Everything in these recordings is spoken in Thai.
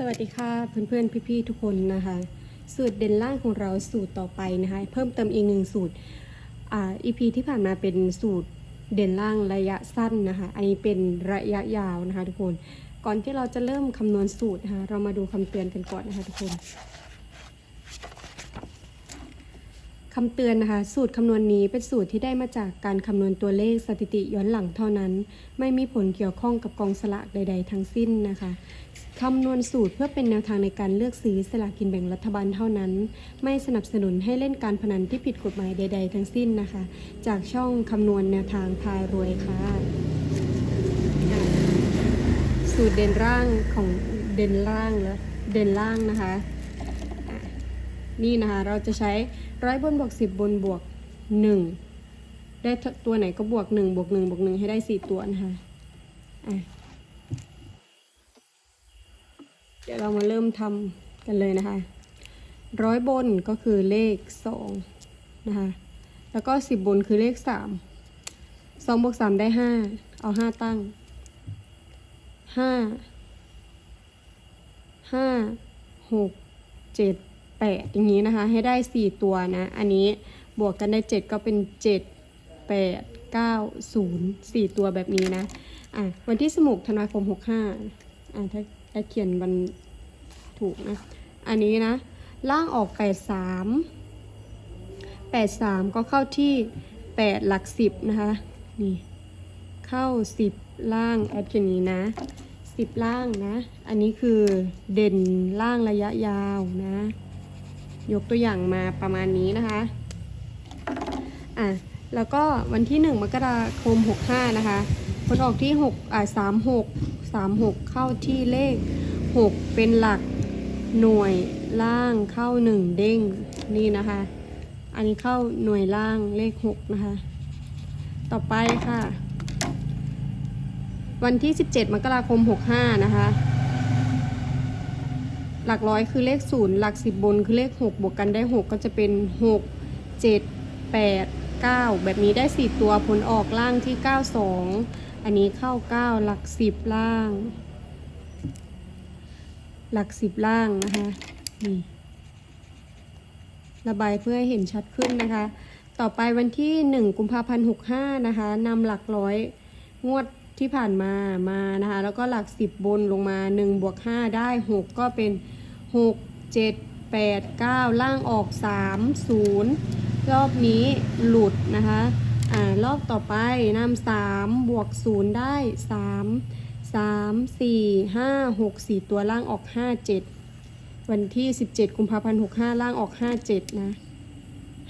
สวัสดีค่ะเพื่อนๆพี่ๆทุกคนนะคะ สูตรเด่นล่างของเราสูตรต่อไปนะคะ เพิ่มเติมอีกหนึ่งสูตรอ่า EP ที่ผ่านมาเป็นสูตรเด่นล่างระยะสั้นนะคะ อันนี้เป็นระยะยาวนะคะ ทุกคนก่อนที่เราจะเริ่มคำนวณสูตรนะคะเรามาดูคำเตือนกันก่อนนะคะทุกคนคำเตือนนะคะ สูตรคำนวณนี้เป็นสูตรที่ได้มาจากการคำนวณตัวเลขสถิติย้อนหลังเท่านั้น ไม่มีผลเกี่ยวข้องกับกองสลากใด ๆ ทั้งสิ้นนะคะ คำนวณสูตรเพื่อเป็นแนวทางในการเลือกซื้อสลากกินแบ่งรัฐบาลเท่านั้น ไม่สนับสนุนให้เล่นการพนันที่ผิดกฎหมายใด ๆ ทั้งสิ้นนะคะ จากช่องคำนวณแนวทางพารวยค่ะ สูตรเด่นร่างของเด่นล่างแล้วเด่นล่างนะคะ นี่นะคะเราจะใช้ร้อยบนบวกสิบบนบวกหนึ่งได้ตัวไหนก็บวกหนึ่งบวกหนึ่งบวกหนึ่งให้ได้สี่ตัวนะคะอะ เดี๋ยวเรามาเริ่มทำกันเลยนะคะ ร้อยบนก็คือเลขสองนะคะ แล้วก็สิบบนคือเลขสามสองบวกสามได้ห้าเอาห้าตั้งห้าห้าหกเจ็ดแปดอย่างนี้นะคะ ให้ได้สี่ตัวนะ อันนี้บวกกันได้เจ็ดก็เป็นเจ็ดแปดเก้าศูนย์สี่ตัวแบบนี้นะ อะ วันที่สมุกธันวาคมหกห้าอะถ้า ถ้าเขียนวันถูกนะ อันนี้นะ ล่างออกแปดสามแปดสามก็เข้าที่แปดหลักสิบนะคะ นี่ เข้าสิบล่างแอดเขียนนี้นะสิบล่างนะ อันนี้คือเด่นล่างระยะยาวนะ ยกตัวอย่างมาประมาณนี้นะคะ อะ แล้วก็วันที่1มกราคม65นะคะผลออกที่6อ่า36 36 เข้าที่เลข 6 เป็นหลักหน่วยล่างเข้า 1 เด้งนี่นะคะ อันนี้เข้าหน่วยล่างเลข 6 นะคะ ต่อไปค่ะ วันที่ 17 มกราคม 65 นะคะ หลักร้อยคือเลขศูนย์หลักสิบบนคือเลขหกบวกกันได้หกก็จะเป็นหกเจ็ดแปดเก้าแบบนี้ได้สี่ตัวผลออกล่างที่เก้าส อันนี้เข้าเก้าหลักสิบล่าง หลักสิบล่างนะคะนี่ระบายเพื่อให้เห็นชัดขึ้นนะคะ ต่อไปวันที่หนึ่งกุมภาพันธ์หกห้านะคะนำหลักร้อยงวดที่ผ่านมามานะคะ แล้วก็หลักสิบบนลงมา 1 บวก 5 ได้ 6 ก็เป็น 6 7 8 9 ล่างออก 3 0 รอบนี้หลุดนะคะ อ่ารอบต่อไปนำ3บวก0ได้3 3 4 5 6 4ตัวล่างออก5 7วันที่17กุมภาพันธ์65ล่างออก5 7นะ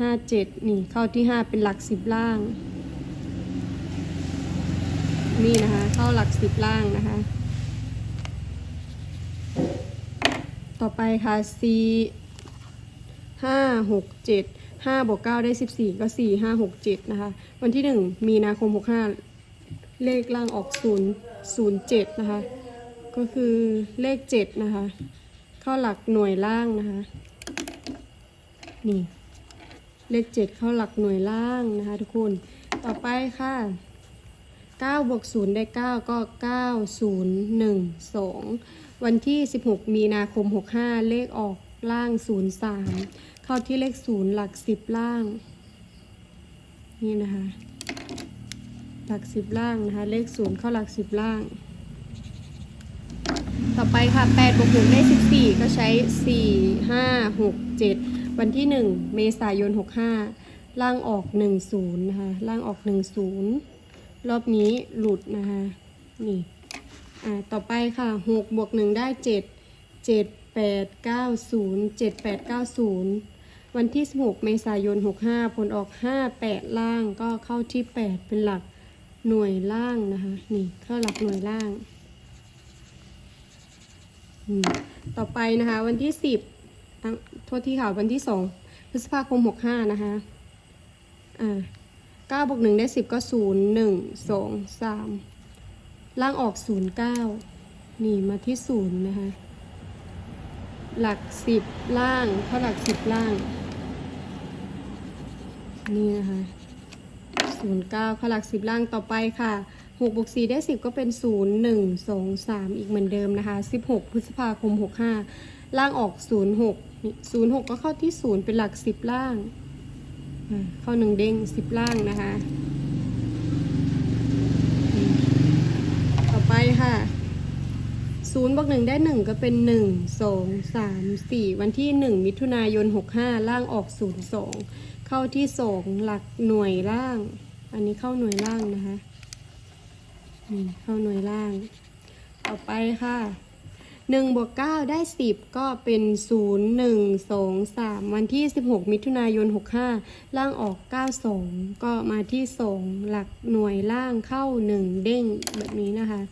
5 7นี่เข้าที่5เป็นหลัก10ล่าง นี่นะคะ เข้าหลัก10ล่างนะคะ ต่อไปค่ะ C ห้าหกเจ็ด ห้าบวกเก้าได้สิบสี่ก็สี่ห้าหกเจ็ดนะคะ วันที่หนึ่งมีนาคมหกห้าเลขล่างออกศูนย์ศูนย์เจ็ดนะคะ ก็คือเลขเจ็ดนะคะ เข้าหลักหน่วยล่างนะคะ นี่ เลขเจ็ดเข้าหลักหน่วยล่างนะคะทุกคน ต่อไปค่ะเก้าบวกศูนย์ได้เก้าก็เก้าศูนย์หนึ่งสองวันที่ 16 มีนาคม 65 เลขออกล่าง 03 เข้าที่เลข0หลัก10ล่าง นี่นะคะ หลัก10ล่างนะคะ เลข0เข้าหลัก10ล่าง ต่อไปค่ะ8บวก1ได้14ก็ใช้4 5 6 7วันที่1เมษายน65ล่างออก10นะคะ ล่างออก10รอบนี้หลุดนะคะ นี่ อ่า ต่อไปค่ะหกบวกหนึ่งได้เจ็ดเจ็ด แปดเก้าศูนย์เจ็ดแปดเก้าศูนย์วันที่สิบหกเมษายนหกห้าผลออกห้าแปดล่างก็เข้าที่แปดเป็นหลักหน่วยล่างนะคะ นี่เข้าหลักหน่วยล่าง ต่อไปนะคะ วันที่สิบโทษที่ค่ะ วันที่สองพฤษภาคมหกห้านะคะ อ่าเก้าบวกหนึ่งได้สิบก็ศูนย์หนึ่งสองสามล่างออกศูนย์เก้านี่มาที่ศูนย์นะคะ หลักสิบล่างเข้าหลักสิบล่าง นี่นะคะศูนย์เก้าเข้าหลักสิบล่างต่อไปค่ะหกบวกสี่ได้สิบก็เป็นศูนย์หนึ่งสองสามอีกเหมือนเดิมนะคะสิบหกพฤษภาคมหกห้าล่างออกศูนย์หกศูนย์หกก็เข้าที่ศูนย์เป็นหลักสิบล่าง เข้าหนึ่งเด้งสิบล่างนะคะ ต่อไปค่ะ ศูนย์บวกหนึ่งได้หนึ่งก็เป็นหนึ่งสองสามสี่วันที่หนึ่งมิถุนายนหกห้าล่างออกศูนย์สองเข้าที่สองหลักหน่วยล่าง อันนี้เข้าหน่วยล่างนะคะนี่เข้าหน่วยล่าง ต่อไปค่ะหนึ่งบวกเก้าได้สิบก็เป็นศูนย์หนึ่งสองสามวันที่สิบหกมิถุนายนหกห้าล่างออกเก้าสองก็มาที่สองหลักหน่วยล่างเข้าหนึ่งเด้งแบบนี้นะคะ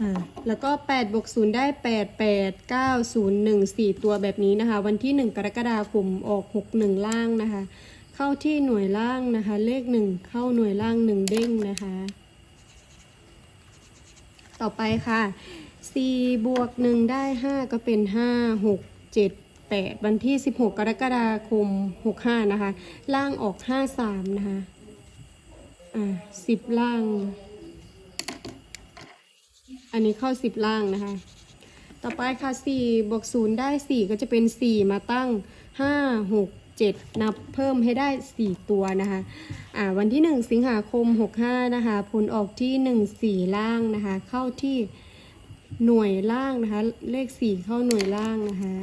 อ่าแล้วก็8บวก0ได้ 8 8 9 0 1 4 ตัวแบบนี้นะคะ วันที่ 1 กรกฎาคมออก 6 1 ล่างนะคะ เข้าที่หน่วยล่างนะคะ เลข 1 เข้าหน่วยล่าง 1 เด้งนะคะ ต่อไปค่ะ4บวก1ได้ 5 ก็เป็น 5 6 7 8 วันที่ 16 กรกฎาคม 65 นะคะ ล่างออก 5 3 นะคะ อ่า 10 ล่าง อันนี้เข้า10ล่างนะคะ ต่อไปค่ะ4บวก0ได้4ก็จะเป็น4มาตั้ง5 6 7นับเพิ่มให้ได้4ตัวนะคะอ่าวันที่1สิงหาคม65นะคะผลออกที่1 4ล่างนะคะ เข้าที่หน่วยล่างนะคะ เลข4เข้าหน่วยล่างนะคะ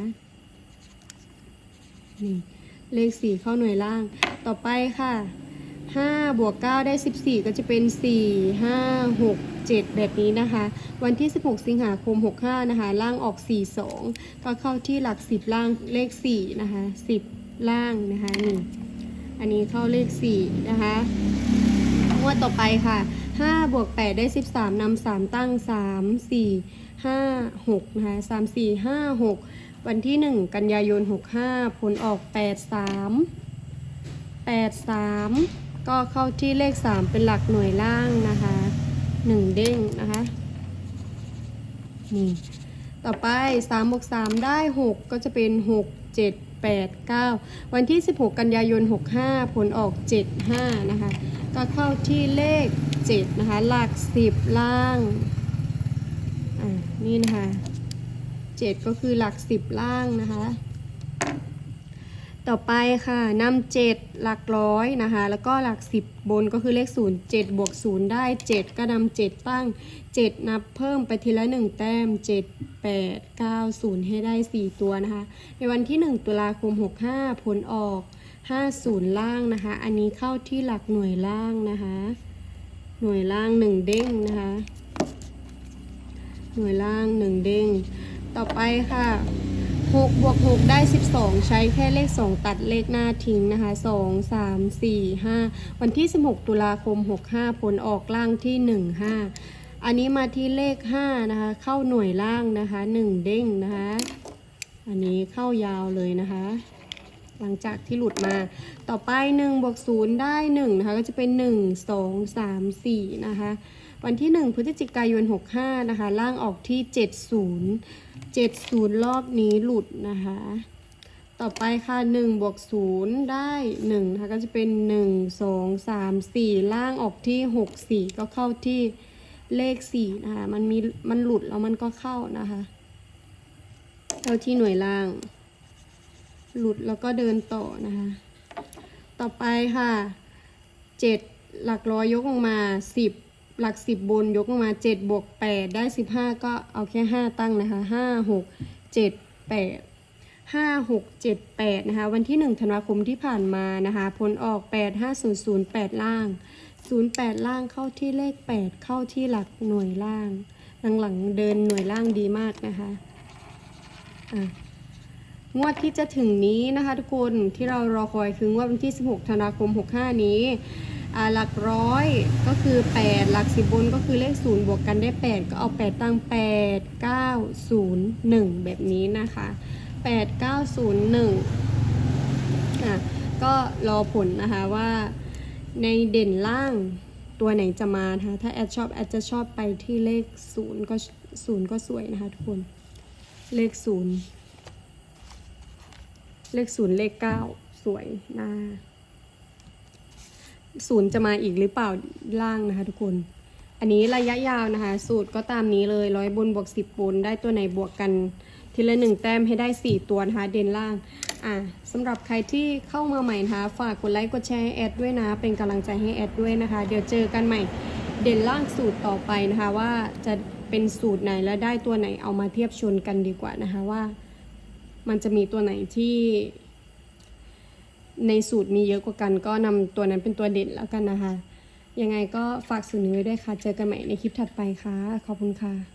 นี่เลข4เข้าหน่วยล่างต่อไปค่ะ 5 บวก 9 ได้ 14 ก็จะเป็น 4 5 6 7 แบบนี้นะคะ วันที่ 16 สิงหาคม 65 นะคะ ล่างออก 4 2 ก็เข้าที่หลัก 10 ล่างเลข 4 นะคะ 10 ล่างนะคะนี่อันนี้เข้าเลข 4 นะคะงวดต่อไปค่ะ 5 บวก 8 ได้ 13นำ3ตั้ง 3 4 5 6นะคะ3 4 5 6 วันที่ 1 กันยายน 65 ผลออก 8 3 8 3 ก็เข้าที่เลข 3 เป็นหลักหน่วยล่างนะคะ 1 เด้งนะคะนี่ต่อไป3บวก3ได้ 6 ก็จะเป็น 6 7 8 9 วันที่ 16 กันยายน 65 ผลออก 7 5 นะคะ ก็เข้าที่เลข 7 นะคะ หลัก 10 ล่างอ่านี่นะคะ 7 ก็คือหลัก 10 ล่างนะคะ ต่อไปค่ะนำเจ็ดหลักร้อยนะคะ แล้วก็หลักสิบบนก็คือเลขศูนย์เจ็ดบวกศูนย์ได้เจ็ดก็นำเจ็ดตั้งเจ็ดนับเพิ่มไปทีละหนึ่งแต้มเจ็ดแปดเก้าศูนย์ให้ได้สี่ตัวนะคะ ในวันที่หนึ่งตุลาคมหกห้าผลออกห้าศูนย์ล่างนะคะ อันนี้เข้าที่หลักหน่วยล่างนะคะ หน่วยล่างหนึ่งเด้งนะคะ หน่วยล่างหนึ่งเด้ง ต่อไปค่ะ 6บวก6ได้ 12 ใช้แค่เลข 2 ตัดเลขหน้าทิ้งนะคะ 2 3 4 5 วันที่ 16 ตุลาคม 65 ผลออกล่างที่ 1 5 อันนี้มาที่เลข 5 นะคะ เข้าหน่วยล่างนะคะ 1 เด้งนะคะ อันนี้เข้ายาวเลยนะคะ หลังจากที่หลุดมา ต่อไป1บวก0ได้1นะคะ ก็จะเป็น 1 2 3 4 นะคะ วันที่ 1 พฤศจิกายน 65 นะคะ ล่างออกที่ 70 70 รอบนี้หลุดนะคะ ต่อไปค่ะ1บวก0ได้1นะคะก็จะเป็น 1 2 3 4 ล่างออกที่ 6 4 ก็เข้าที่เลข4นะคะมันมีมันหลุดแล้วมันก็เข้านะคะเข้าที่หน่วยล่าง หลุดแล้วก็เดินต่อนะคะ ต่อไปค่ะ 7 หลักร้อยยกลงมา 10 หลัก10บนยกลงมา7บวก8ได้15ก็เอาแค่5ตั้งนะคะ5 6 7 8 5 6 7 8นะคะ วันที่1ธันวาคมที่ผ่านมานะคะ ผลออก8 5 0 0 8ล่าง08ล่างเข้าที่เลข8เข้าที่หลักหน่วยล่าง หลังๆเดินหน่วยล่างดีมากนะคะอะงวดที่จะถึงนี้นะคะทุกคนที่เรารอคอยคืองวดวันที่ 16 ธันวาคม 65 นี้ หลักร้อยก็คือ 8 หลักสิบบนก็คือเลข 0 บวกกันได้ 8 ก็เอา 8 ตั้ง 8 9 0 1 แบบนี้นะคะ 8 9 0 1อะก็รอผลนะคะว่าในเด่นล่างตัวไหนจะมานะคะถ้าแอดชอบแอดจะชอบไปที่เลข 0 ก็0ก็สวยนะคะทุกคนเลข 0 เลขศูนย์เลขเก้าสวยนะ ศูนย์จะมาอีกหรือเปล่าล่างนะคะ ทุกคน อันนี้ระยะยาวนะคะ สูตรก็ตามนี้เลยร้อยบนบวกสิบบนได้ตัวไหนบวกกัน ทีละหนึ่งแต้มให้ได้สี่ตัวนะคะเด่นล่าง อะสำหรับใครที่เข้ามาใหม่นะคะ ฝากกดไลค์กดแชร์ให้แอดด้วยนะ เป็นกำลังใจให้แอดด้วยนะคะ เดี๋ยวเจอกันใหม่เด่นล่างสูตรต่อไปนะคะ ว่าจะเป็นสูตรไหนและได้ตัวไหนเอามาเทียบชนกันดีกว่านะคะว่า มันจะมีตัวไหนที่ ในสูตรมีเยอะกว่ากัน ก็นำตัวนั้นเป็นตัวเด่นแล้วกันนะคะ ยังไงก็ฝากสูตรนี้ไว้ด้วยค่ะ เจอกันใหม่ในคลิปถัดไปค่ะ ขอบคุณค่ะ